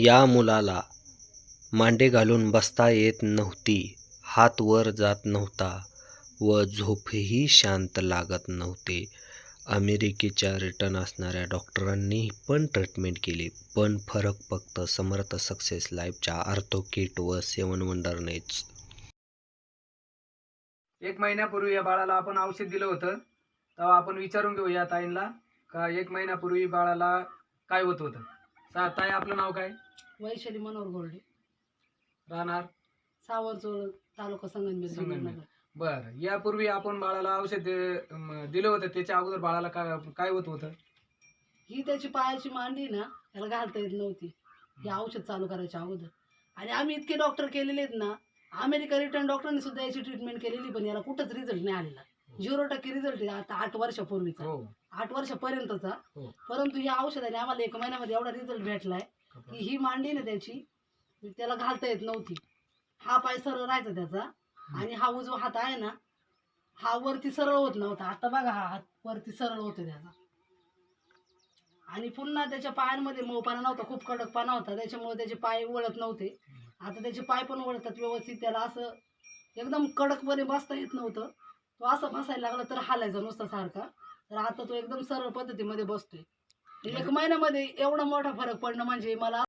या मुलाला मांडे घालून बसता येत नव्हती हात वर जात नव्हता व झोपही शांत लागत नव्हते. अमेरिकेच्या रिटर्न असणाऱ्या डॉक्टरांनी पण ट्रीटमेंट केली पण फरक फक्त समर्थ सक्सेस लाईफच्या आर्थो किट व सेवन वंडरनेच. एक महिन्यापूर्वी या बाळाला आपण औषध दिलं होतं. तेव्हा आपण विचारून घेऊ या ताईंना का एक महिन्यापूर्वी बाळाला काय होत होतं? ताई आपलं नाव काय? वैशाली मनोहर गोल्डे राहणार? सावरचोळ तालुका संगमनेर बर. यापूर्वी आपण बाळाला औषध दिलं होतं. त्याच्या अगोदर बाळाला काय काय होत होतं? ही त्याची पायाची मांडी ना त्याला घालता येत नव्हती. हे औषध चालू करायच्या अगोदर. आणि आम्ही इतके डॉक्टर केलेले आहेत ना अमेरिका रिटर्न डॉक्टरांनी सुद्धा याची ट्रीटमेंट केलेली पण याला कुठंच रिझल्ट नाही आलेला. झिरो टक्के रिझल्ट आहे. आता आठ वर्षापूर्वीचा. हो. आठ वर्षापर्यंतचा. हो. परंतु या औषधाने आम्हाला एक महिन्यामध्ये एवढा रिझल्ट भेटलाय. ही ही मांडी ना त्याची त्याला घालता येत नव्हती. हा पाय सरळ राहायचा त्याचा आणि हा उजवा हात आहे ना हा वरती सरळ होत नव्हता. आता बघा हा हात वरती सरळ होतो त्याचा. आणि पुन्हा त्याच्या पायांमध्ये मऊपणा नव्हता खूप कडकपणा होता. त्याच्यामुळे त्याचे पाय वळत नव्हते. आता त्याचे पाय पण वळतात व्यवस्थित. त्याला असं एकदम कडकपणे बसता येत नव्हतं. तो असं बसायला लागला तर हालायचा नुसता सारखा. तर आता तो एकदम सरळ पद्धतीमध्ये बसतोय. एक महिन्यामध्ये एवढा मोठा फरक पडणं म्हणजे मला